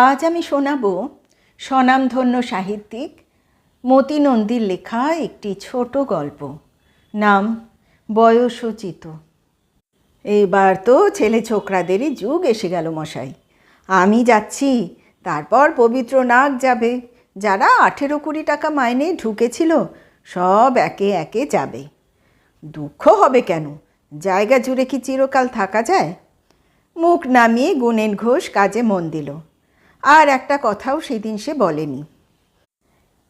আজ আমি শোনাব স্বনামধন্য সাহিত্যিক মতি নন্দীর লেখা একটি ছোট গল্প। নাম বয়সোচিত। এবার তো ছেলে ছোকরাদেরই যুগ এসে গেল মশাই। আমি যাচ্ছি, তারপর পবিত্র নাগ যাবে। যারা আঠেরো কুড়ি টাকা মাইনে ঢুকেছিল, সব একে একে যাবে। দুঃখ হবে কেন? জায়গা জুড়ে কি চিরকাল থাকা যায়? মুখ নামিয়ে গুণেন ঘোষ কাজে মন দিল। আর একটা কথাও সেদিন সে বলেনি।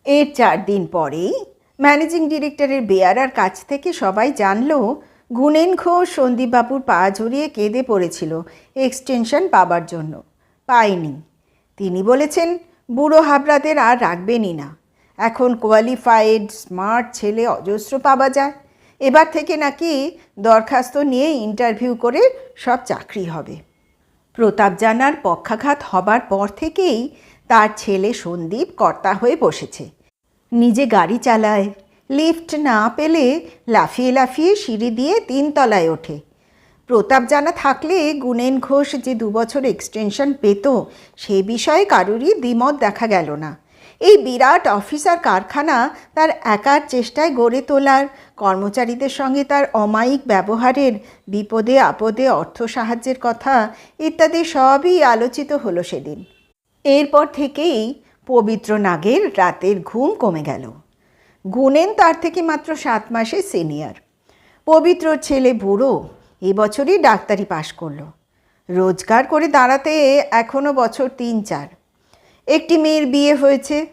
এর চার দিন পরেই ম্যানেজিং ডিরেক্টরের বেয়ারার কাছ থেকে সবাই জানলো গুণেন ঘোষ সন্দীপবাবুর পা জড়িয়ে কেঁদে পড়েছিল এক্সটেনশন পাবার জন্য। পায়নি। তিনি বলেছেন, বুড়ো হাবড়াদের আর রাখবেনই না। এখন কোয়ালিফাইড, স্মার্ট ছেলে অজস্র পাওয়া যায়। এবার থেকে নাকি দরখাস্ত নিয়ে ইন্টারভিউ করে সব চাকরি হবে। প্রতাপ জানার পক্ষাঘাত হবার পর থেকেই তার ছেলে সন্দীপ কর্তা হয়ে বসেছে। নিজে গাড়ি চালায়, লিফট না পেলে লাফিয়ে লাফিয়ে সিঁড়ি দিয়ে তিনতলায় ওঠে। প্রতাপ জানা থাকলে গুণেন ঘোষ যে দুবছর এক্সটেনশন পেত, সে বিষয়ে কারুরই দ্বিমত দেখা গেল না। এই বিরাট অফিসার কারখানা তার একার চেষ্টায় গড়ে তোলার। কর্মচারীদের সঙ্গে তার অমায়িক ব্যবহারের বিপদে আপদে অর্থ সাহায্যের কথা ইত্যাদি সবই আলোচিত হলো সেদিন। এরপর থেকেই পবিত্র নাগের রাতের ঘুম কমে গেল। গুনেন তার থেকে মাত্র সাত মাসে সিনিয়র। পবিত্র ছেলে বুড়ো এবছরই ডাক্তারি পাশ করল। রোজগার করে দাঁড়াতে এখনও বছর তিন চার। একটি মেয়ের বিয়ে হয়েছে,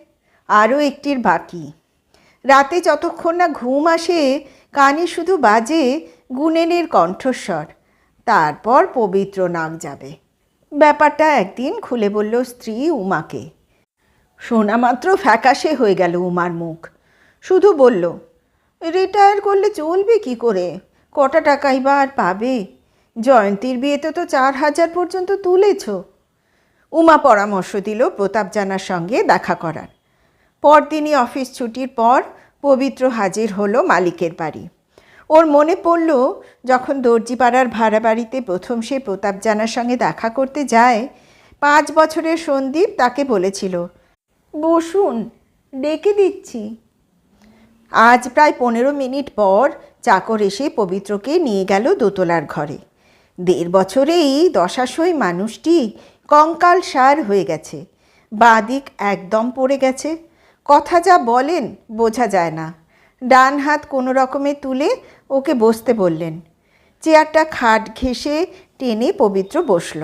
আরও একটির বাকি। রাতে যতক্ষণ না ঘুম আসে, কানে শুধু বাজে গুণেনের কণ্ঠস্বর। তারপর পবিত্র নাক যাবে। ব্যাপারটা একদিন খুলে বলল স্ত্রী উমাকে। শোনা মাত্র ফ্যাকাশে হয়ে গেল উমার মুখ। শুধু বলল, রিটায়ার করলে চলবে কি করে? কটা টাকাই বা আর পাবে? জয়ন্তীর বিয়েতে তো চার হাজার পর্যন্ত তুলেছ। উমা পরামর্শ দিল প্রতাপ জানার সঙ্গে দেখা করার। পরদিনই অফিস ছুটির পর পবিত্র হাজির হলো মালিকের বাড়ি। ওর মনে পড়ল, যখন দর্জিপাড়ার ভাড়া বাড়িতে প্রথম সে প্রতাপ জানার সঙ্গে দেখা করতে যায়, পাঁচ বছরের সন্দীপ তাকে বলেছিল, বসুন, ডেকে দিচ্ছি। আজ প্রায় পনেরো মিনিট পর চাকর এসে পবিত্রকে নিয়ে গেল দোতলার ঘরে। দেড় বছরেই দশাশই মানুষটি কঙ্কাল সার হয়ে গেছে। বাদিক একদম পড়ে গেছে। কথা যা বলেন বোঝা যায় না। ডান হাত কোনো রকমে তুলে ওকে বসতে বললেন। চেয়ারটা খাট ঘেঁষে টেনে পবিত্র বসল।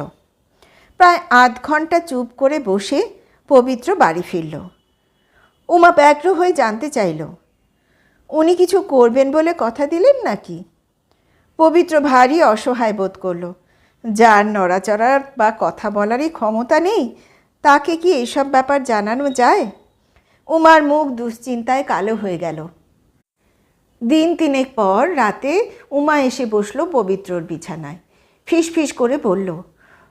প্রায় আধ ঘণ্টা চুপ করে বসে পবিত্র বাড়ি ফিরল। উমা ব্যগ্র হয়ে জানতে চাইল, উনি কিছু করবেন বলে কথা দিলেন নাকি? পবিত্র ভারী অসহায় বোধ করল যার নড়াচড়ার বা কথা বলারই ক্ষমতা নেই, তাকে কি এসব ব্যাপার জানানো যায়? উমার মুখ দুশ্চিন্তায় কালো হয়ে গেল। দিন তিনেক পর রাতে উমা এসে বসল পবিত্রর বিছানায়। ফিস ফিস করে বলল,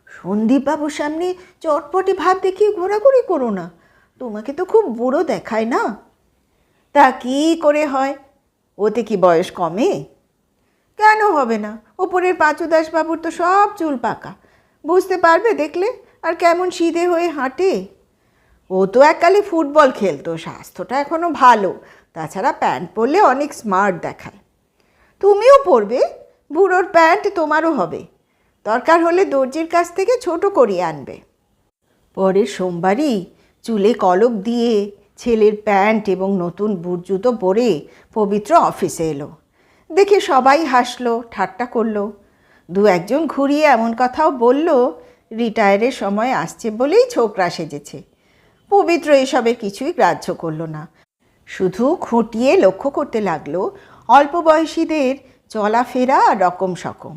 সন্দীপবাবুর সামনে চটপটে ভাব দেখিয়ে ঘোরাঘুরি করো না, তোমাকে তো খুব বুড়ো দেখায় না? তা কি করে হয়? ওতে কি বয়স কমে? কেন হবে না? ওপরের পাঁচুদাস বাবুর তো সব চুল পাকা। বুঝতে পারবে দেখলে? আর কেমন সিধে হয়ে হাঁটে? ও তো এককালে ফুটবল খেলতো, স্বাস্থ্যটা এখনও ভালো। তাছাড়া প্যান্ট পরলে অনেক স্মার্ট দেখায়। তুমিও পরবে, বুড়োর প্যান্ট তোমারও হবে। দরকার হলে দর্জির কাছ থেকে ছোট করিয়ে আনবে। পরের সোমবারই চুলে কলক দিয়ে ছেলের প্যান্ট এবং নতুন বুট জুতো পরে পবিত্র অফিসে এলো। দেখে সবাই হাসলো, ঠাট্টা করল। দু একজন ঘুরিয়ে এমন কথাও বলল, রিটায়ারের সময় আসছে বলেই ছোকরা সেজেছে। পবিত্র এসবের কিছুই গ্রাহ্য করল না। শুধু খুঁটিয়ে লক্ষ্য করতে লাগল, অল্প বয়সীদের চলাফেরা আর রকম সকম।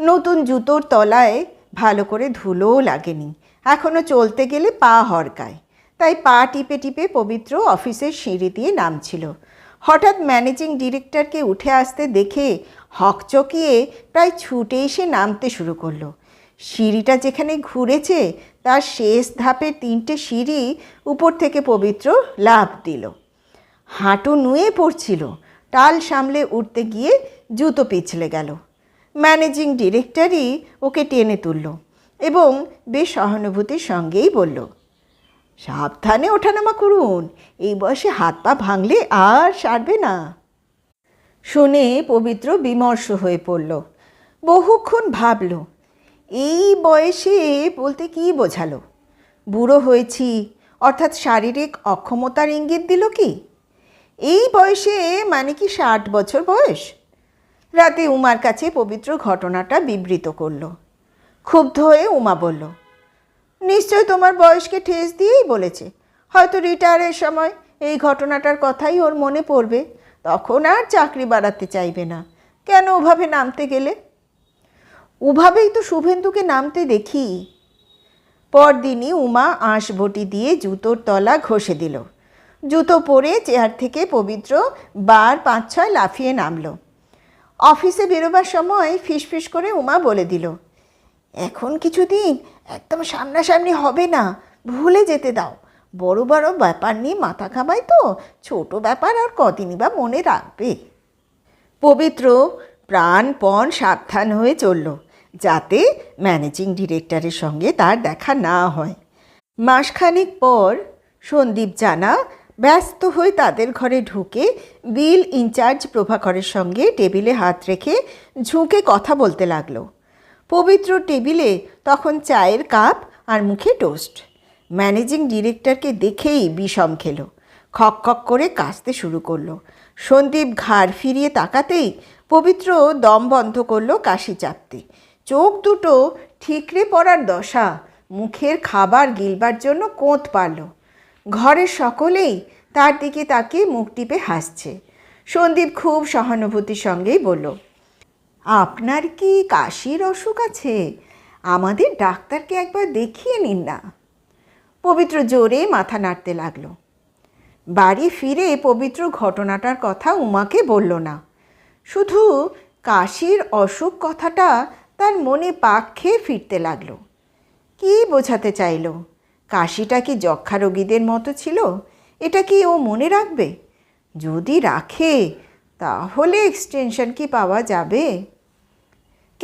নতুন জুতোর তলায় ভালো করে ধুলোও লাগেনি। এখনও চলতে গেলে পা হরকায়। তাই পা টিপে টিপে পবিত্র অফিসের সিঁড়ি দিয়ে নামছিল। হঠাৎ ম্যানেজিং ডিরেক্টরকে উঠে আসতে দেখে হকচকিয়ে প্রায় ছুটে এসে নামতে শুরু করল। সিঁড়িটা যেখানে ঘুরেছে, তার শেষ ধাপে তিনটে সিঁড়ি উপর থেকে পবিত্র লাভ দিল। হাঁটু নুয়ে পড়ছিল, টাল সামলে উঠতে গিয়ে জুতো পিছলে গেল। ম্যানেজিং ডিরেক্টরই ওকে টেনে তুলল এবং বেশ সহানুভূতির সঙ্গেই বলল সাবধানে ওঠানামা করুন। এই বয়সে হাত পা ভাঙলে আর সারবে না। শুনে পবিত্র বিমর্ষ হয়ে পড়ল। বহুক্ষণ ভাবল, এই বয়সে বলতে কি বোঝালো? বুড়ো হয়েছি, অর্থাৎ শারীরিক অক্ষমতার ইঙ্গিত দিল কি? এই বয়সে মানে কি ষাট বছর বয়স? রাতে উমার কাছে পবিত্র ঘটনাটা বিবৃত করল। ক্ষুব্ধ হয়ে উমা বলল নিশ্চয় তোমার বয়সকে ঠেস দিয়েই বলেছে। হয়তো রিটায়ারের সময় এই ঘটনাটার কথাই ওর মনে পড়বে, তখন আর চাকরি বাড়াতে চাইবে না। কেন ওভাবে নামতে গেলে? ওভাবেই তো শুভেন্দুকে নামতে দেখি। পরদিনই উমা আঁশবটি দিয়ে জুতোর তলা ঘষে দিল। জুতো পরে চেয়ার থেকে পবিত্র বার পাঁচ ছয় লাফিয়ে নামলো। অফিসে বেরোবার সময় ফিসফিস করে উমা বলে দিল, এখন কিছুদিন একদম সামনাসামনি হবে না। ভুলে যেতে দাও। বড় বড় ব্যাপার নিয়ে মাথা খাবাই তো। ছোট ব্যাপার আর কদিনই বা মনে রাখবে। পবিত্র প্রাণপণ সাবধান হয়ে চলল, যাতে ম্যানেজিং ডিরেক্টরের সঙ্গে তার দেখা না হয়। মাসখানেক পর সন্দীপ জানা ব্যস্ত হয়ে তাদের ঘরে ঢুকে বিল ইনচার্জ প্রভাকরের সঙ্গে টেবিলে হাত রেখে ঝুঁকে কথা বলতে লাগল। পবিত্র টেবিলে তখন চায়ের কাপ আর মুখে টোস্ট। ম্যানেজিং ডিরেক্টরকে দেখেই বিষম খেলো। খক খক করে কাশতে শুরু করল। সন্দীপ ঘাড় ফিরিয়ে তাকাতেই পবিত্র দম বন্ধ করল কাশি চাপতে। চোখ দুটো ঠিকরে পড়ার দশা, মুখের খাবার গিলবার জন্য কোঁত পারল। ঘরের সকলেই তার দিকে তাকিয়ে মুখ টিপে হাসছে। সন্দীপ খুব সহানুভূতির সঙ্গেই বলল আপনার কি কাশির অসুখ আছে? আমাদের ডাক্তারকে একবার দেখিয়ে নিন না। পবিত্র জোরে মাথা নাড়তে লাগল। বাড়ি ফিরে পবিত্র ঘটনাটার কথা উমাকে বলল না। শুধু কাশির অসুখ কথাটা তার মনে পাক খেয়ে ফিরতে লাগল। কি বোঝাতে চাইলো? কাশিটা কি যক্ষা রোগীদের মতো ছিল? এটা কি ও মনে রাখবে? যদি রাখে, তাহলে এক্সটেনশন কি পাওয়া যাবে?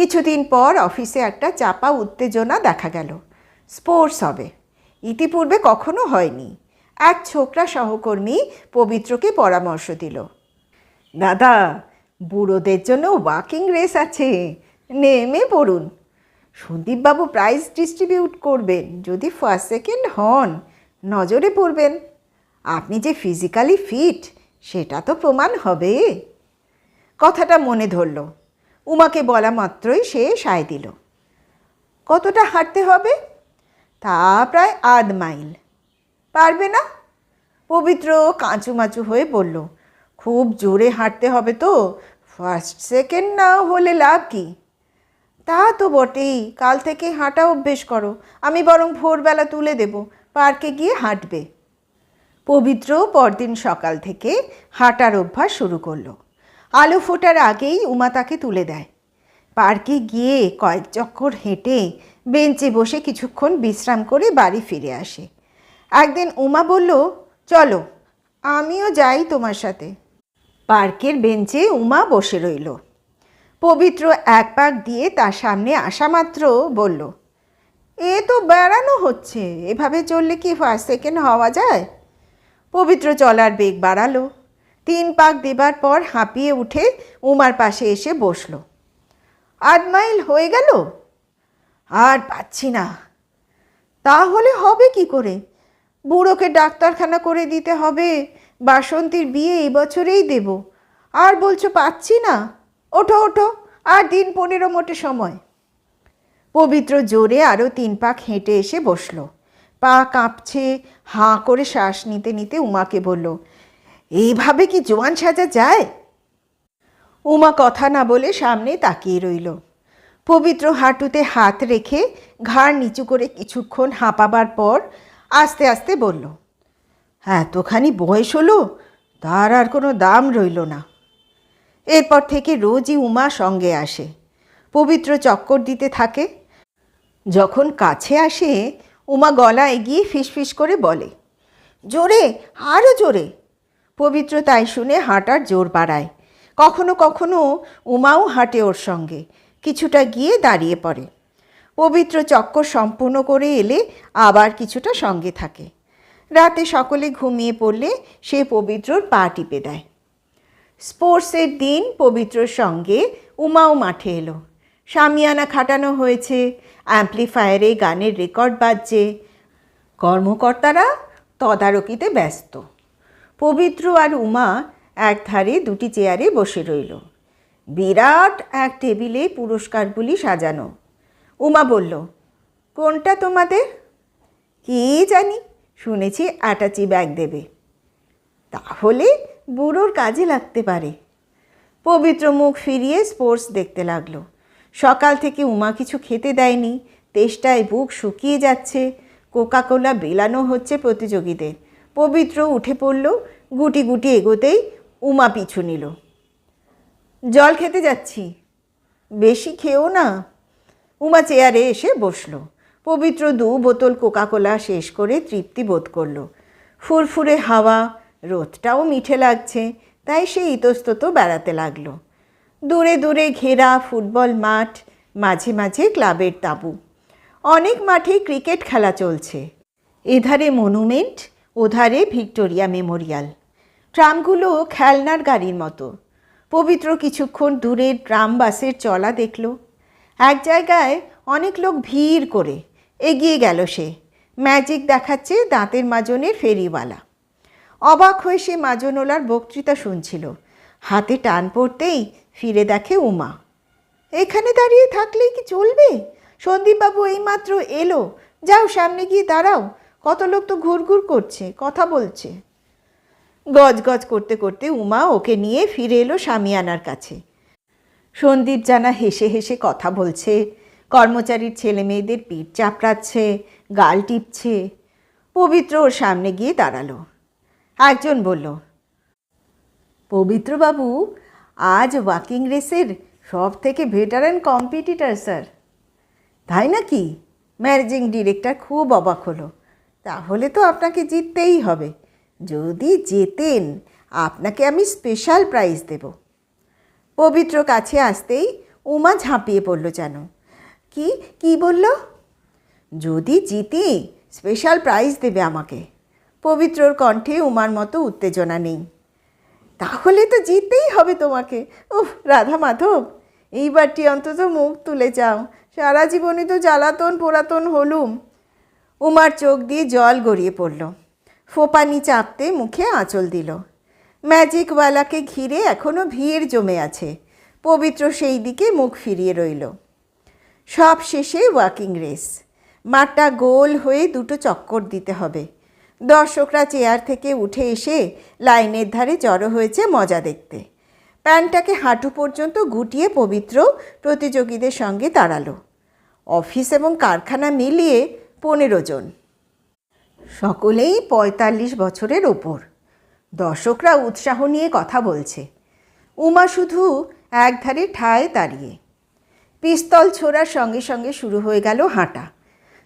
কিছুদিন পর অফিসে একটা চাপা উত্তেজনা দেখা গেল। স্পোর্টস হবে। ইতিপূর্বে কখনো হয়নি। এক ছোকরা সহকর্মী পবিত্রকে পরামর্শ দিল। দাদা, বুড়োদের জন্য ওয়াকিং রেস আছে। নেমে পড়ুন। সন্দীপবাবু প্রাইজ ডিস্ট্রিবিউট করবেন। যদি ফার্স্ট, সেকেন্ড হন, নজরে পড়বেন। আপনি যে ফিজিক্যালি ফিট, সেটা তো প্রমাণ হবে। কথাটা মনে ধরল। উমাকে বলা মাত্রই সে সায় দিল। কতটা হাঁটতে হবে? তা প্রায় আধ মাইল। পারবে না? পবিত্র কাঁচু কাঁচুমাচু হয়ে বলল, খুব জোরে হাঁটতে হবে তো। ফার্স্ট সেকেন্ড না হলে লাভ কি? তা তো বটেই। কাল থেকে হাঁটা অভ্যেস করো। আমি বরং ভোরবেলা তুলে দেব। পার্কে গিয়ে হাঁটবে। পবিত্র পরদিন সকাল থেকে হাঁটার অভ্যাস শুরু করল। আলো ফোটার আগেই উমা তাকে তুলে দেয়। পার্কে গিয়ে কয়েক চক্কর হেঁটে বেঞ্চে বসে কিছুক্ষণ বিশ্রাম করে বাড়ি ফিরে আসে। একদিন উমা বলল, চলো, আমিও যাই তোমার সাথে। পার্কের বেঞ্চে উমা বসে রইল। পবিত্র এক পাক দিয়ে তার সামনে আসা মাত্র বলল, এ তো বেড়ানো হচ্ছে, এভাবে চললে কি ফার্স্ট সেকেন্ড হওয়া যায়? পবিত্র চলার বেগ বাড়ালো। তিন পাক দেবার পর হাঁপিয়ে উঠে উমার পাশে এসে বসল। আধ মাইল হয়ে গেল? আর পাচ্ছি না। তাহলে হবে কি করে? বুড়োকে ডাক্তারখানা করে দিতে হবে, বাসন্তীর বিয়ে এই বছরেই দেব। আর বলছো পাচ্ছি না? ওঠো ওঠো, আর দিন পনেরো মোটে সময়। পবিত্র জোরে আরও তিন পাক হেঁটে এসে বসল। পা কাঁপছে, হাঁ করে শ্বাস নিতে নিতে উমাকে বলল এইভাবে কি জোয়ান সাজা যায়? উমা কথা না বলে সামনে তাকিয়ে রইল। পবিত্র হাঁটুতে হাত রেখে ঘাড় নিচু করে কিছুক্ষণ হাঁপাবার পর আস্তে আস্তে বলল, এতখানি বয়স হলো, তার আর কোনো দাম রইল না। এরপর থেকে রোজই উমা সঙ্গে আসে। পবিত্র চক্কর দিতে থাকে। যখন কাছে আসে, উমা গলা এগিয়ে ফিসফিস করে বলে, জোরে আরও জোরে পবিত্র তাই শুনে হাঁটার জোর বাড়ায়। কখনো কখনো উমাও হাঁটে ওর সঙ্গে, কিছুটা গিয়ে দাঁড়িয়ে পড়ে। পবিত্র চক্কর সম্পূর্ণ করে এলে আবার কিছুটা সঙ্গে থাকে। রাতে সকলে ঘুমিয়ে পড়লে সে পবিত্রর পা টিপে দেয়। স্পোর্টসের দিন পবিত্রর সঙ্গে উমাও মাঠে এলো। সামিয়ানা খাটানো হয়েছে, অ্যাম্প্লিফায়ারে গানের রেকর্ড বাজছে। কর্মকর্তারা তদারকিতে ব্যস্ত। পবিত্র আর উমা এক ধারে দুটি চেয়ারে বসে রইল। বিরাট এক টেবিলে পুরস্কারগুলি সাজানো। উমা বলল, কোনটা তোমাদের? কি জানি, শুনেছি অ্যাটাচি ব্যাগ দেবে। তাহলে বুড়োর কাজে লাগতে পারে। পবিত্র মুখ ফিরিয়ে স্পোর্টস দেখতে লাগল। সকাল থেকে উমা কিছু খেতে দেয়নি। তেষ্টায় বুক শুকিয়ে যাচ্ছে। কোকাকোলা বেলানো হচ্ছে প্রতিযোগীদের। পবিত্র উঠে পড়ল, গুটি গুটি এগোতেই উমা পিছু নিল। জল খেতে যাচ্ছি, বেশি খেও না। উমা চেয়ারে এসে বসল। পবিত্র দু বোতল কোকাকোলা শেষ করে তৃপ্তি বোধ করল। ফুরফুরে হাওয়া, রোদটাও মিঠে লাগছে, তাই সে ইতস্তত বেড়াতে লাগল। দূরে দূরে ঘেরা ফুটবল মাঠ, মাঝে মাঝে ক্লাবের তাঁবু। অনেক মাঠে ক্রিকেট খেলা চলছে। এধারে মনুমেন্ট ওধারে ভিক্টোরিয়া মেমোরিয়াল। ট্রামগুলো খেলনার গাড়ির মতো। পবিত্র কিছুক্ষণ দূরের ট্রাম বাসের চলা দেখল। এক জায়গায় অনেক লোক ভিড় করে এগিয়ে গেল সে। ম্যাজিক দেখাচ্ছে দাঁতের মাজনের ফেরিওয়ালা। অবাক হয়ে সে মাজনওয়ালার বক্তৃতা শুনছিল। হাতে টান পড়তেই ফিরে দেখে উমা। এখানে দাঁড়িয়ে থাকলেই কি চলবে? সন্দীপবাবু এইমাত্র এলো। যাও সামনে গিয়ে দাঁড়াও। কত লোক তো ঘুরঘুর করছে, কথা বলছে। গজ গজ করতে করতে উমা ওকে নিয়ে ফিরে এলো সামিয়ানার কাছে। সন্দীপ জানা হেসে হেসে কথা বলছে, কর্মচারীর ছেলে মেয়েদের পিঠ চাপড়াচ্ছে, গাল টিপছে। পবিত্র ওর সামনে গিয়ে দাঁড়াল। একজন বলল, পবিত্রবাবু, আজ ওয়াকিং রেসের সব থেকে ভেটারেন কম্পিটিটার, স্যার। তাই নাকি? ম্যানেজিং ডিরেক্টর খুব অবাক হলো। তাহলে তো আপনাকে জিততেই হবে। যদি জেতেন, আপনাকে আমি স্পেশাল প্রাইজ দেব। পবিত্র কাছে আসতেই উমা ঝাঁপিয়ে পড়ল যেন। কি কি বলল? যদি জিতি স্পেশাল প্রাইজ দেবে আমাকে। পবিত্রর কণ্ঠে উমার মতো উত্তেজনা নেই। তাহলে তো জিততেই হবে তোমাকে। উফ, রাধা মাধব, এইবারটি অন্তত মুখ তুলে যাও। সারা জীবনে তো জ্বালাতন, পোড়াতন হলুম। উমার চোখ দিয়ে জল গড়িয়ে পড়ল। ফোপানি চাপতে মুখে আঁচল দিল। ম্যাজিকওয়ালাকে ঘিরে এখনও ভিড় জমে আছে। পবিত্র সেই দিকে মুখ ফিরিয়ে রইল। সব শেষে ওয়াকিং রেস। মাঠটা গোল হয়ে দুটো চক্কর দিতে হবে। দর্শকরা চেয়ার থেকে উঠে এসে লাইনের ধারে জড়ো হয়েছে মজা দেখতে। প্যান্টটাকে হাঁটু পর্যন্ত গুটিয়ে পবিত্র প্রতিযোগীদের সঙ্গে দাঁড়াল। অফিস এবং কারখানা মিলিয়ে পনেরো জন। সকলেই পঁয়তাল্লিশ বছরের ওপর। দর্শকরা উৎসাহ নিয়ে কথা বলছে। উমা শুধু একধারে ঠায় দাঁড়িয়ে। পিস্তল ছোড়ার সঙ্গে সঙ্গে শুরু হয়ে গেল হাঁটা।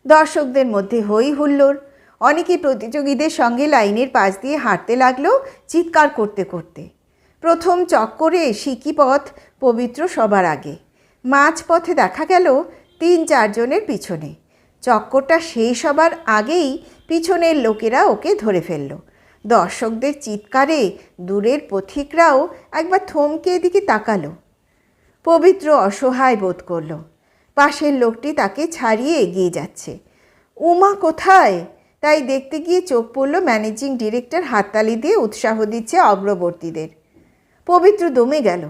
দর্শকদের মধ্যে হই হুল্লোড়। অনেকে প্রতিযোগীদের সঙ্গে লাইনের পাশ দিয়ে হাঁটতে লাগল চিৎকার করতে করতে। প্রথম চক্করে সিকি পথ পবিত্র সবার আগে। মাঝ পথে দেখা গেল তিন চারজনের পিছনে। চক্করটা শেষ হবার আগেই পিছনের লোকেরা ওকে ধরে ফেলল। দর্শকদের চিৎকারে দূরের পথিকরাও একবার থমকে এদিকে তাকালো। পবিত্র অসহায় বোধ করল, পাশের লোকটি তাকে ছাড়িয়ে এগিয়ে যাচ্ছে। উমা কোথায়? তাই দেখতে গিয়ে চোখ পড়ল ম্যানেজিং ডিরেক্টর হাততালি দিয়ে উৎসাহ দিচ্ছে অগ্রবর্তীদের। পবিত্র দমে গেল।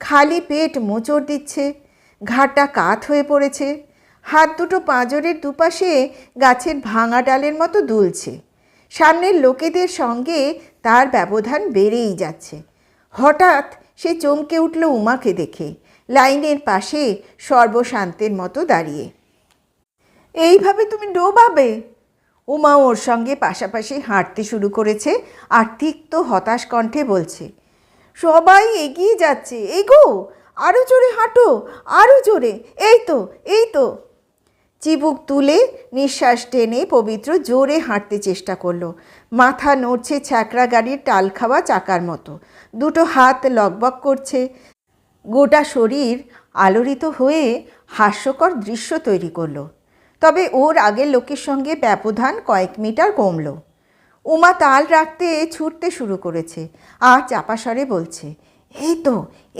খালি পেট মোচড় দিচ্ছে ঘাটা কাত হয়ে পড়েছে। হাত দুটো পাঁজরের দুপাশে গাছের ভাঙা ডালের মতো দুলছে। সামনের লোকেদের সঙ্গে তার ব্যবধান বেড়েই যাচ্ছে। হঠাৎ সে চমকে উঠল উমাকে দেখে, লাইনের পাশে সর্বশান্তের মতো দাঁড়িয়ে। এইভাবে তুমি ডোবাবে? উমা ওর সঙ্গে পাশাপাশি হাঁটতে শুরু করেছে আর তিক্ত হতাশ কণ্ঠে বলছে, সবাই এগিয়ে যাচ্ছে, এগো! আরও জোরে হাঁটো আরও জোরে, এই তো এই তো। চিবুক তুলে নিঃশ্বাস টেনে পবিত্র জোরে হাঁটতে চেষ্টা করল। মাথা নড়ছে ছ্যাকড়া গাড়ির টাল খাওয়া চাকার মতো। দুটো হাত লকবক করছে। গোটা শরীর আলোড়িত হয়ে হাস্যকর দৃশ্য তৈরি করল। তবে ওর আগের লোকের সঙ্গে ব্যবধান কয়েক মিটার কমল। উমা তাল রাখতে ছুটতে শুরু করেছে। আর চাপাস্বরে বলছে, এই তো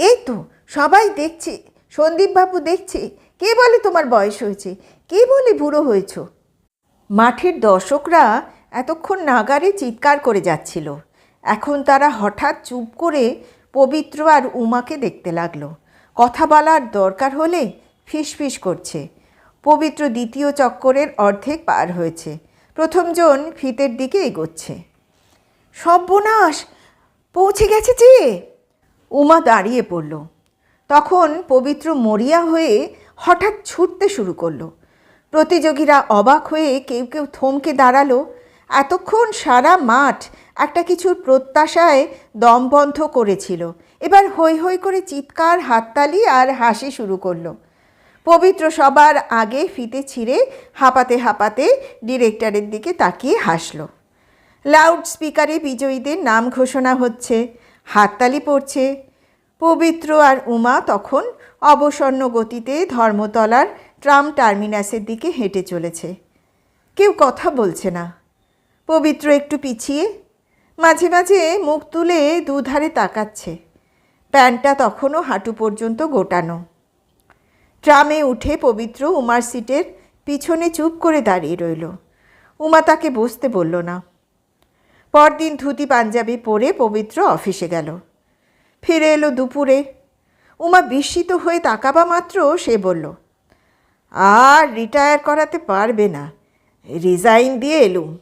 এই তো, সবাই দেখছে, সন্দীপবাবু দেখছে। কে বলে তোমার বয়স হয়েছে? কে বলে বুড়ো হয়েছ? মাঠের দর্শকরা এতক্ষণ নাগারে চিৎকার করে যাচ্ছিল। এখন তারা হঠাৎ চুপ করে পবিত্র আর উমাকে দেখতে লাগল। কথা বলার দরকার হলে ফিসফিস করছে। পবিত্র দ্বিতীয় চক্করের অর্ধেক পার হয়েছে। প্রথমজন ফিতের দিকে এগোচ্ছে। সর্বনাশ! পৌঁছে গেছে যে? উমা দাঁড়িয়ে পড়ল। তখন পবিত্র মরিয়া হয়ে হঠাৎ ছুটতে শুরু করল। প্রতিযোগীরা অবাক হয়ে কেউ কেউ থমকে দাঁড়াল। এতক্ষণ সারা মাঠ একটা কিছুর প্রত্যাশায় দমবন্ধ করেছিল। এবার হৈ হৈ করে চিৎকার, হাততালি আর হাসি শুরু করল। পবিত্র সবার আগে ফিতে ছিঁড়ে হাঁপাতে হাঁপাতে ডিরেক্টরের দিকে তাকিয়ে হাসলো। লাউড স্পিকারে বিজয়ীদের নাম ঘোষণা হচ্ছে, হাততালি পড়ছে। পবিত্র আর উমা তখন অবসন্ন গতিতে ধর্মতলার ট্রাম টার্মিনাসের দিকে হেঁটে চলেছে। কেউ কথা বলছে না। পবিত্র একটু পিছিয়ে, মাঝে মাঝে মুখ তুলে দুধারে তাকাচ্ছে। প্যান্টটা তখনও হাঁটু পর্যন্ত গোটানো। ট্রামে উঠে পবিত্র উমার সিটের পিছনে চুপ করে দাঁড়িয়ে রইল। উমা তাকে বসতে বলল না। পরদিন ধুতি পাঞ্জাবি পরে পবিত্র অফিসে গেল। ফিরে এলো দুপুরে। উমা বিস্মিত হয়ে তাকাবা মাত্র সে বলল আর রিটায়ার করাতে পারবে না। রিজাইন দিয়ে এলুম।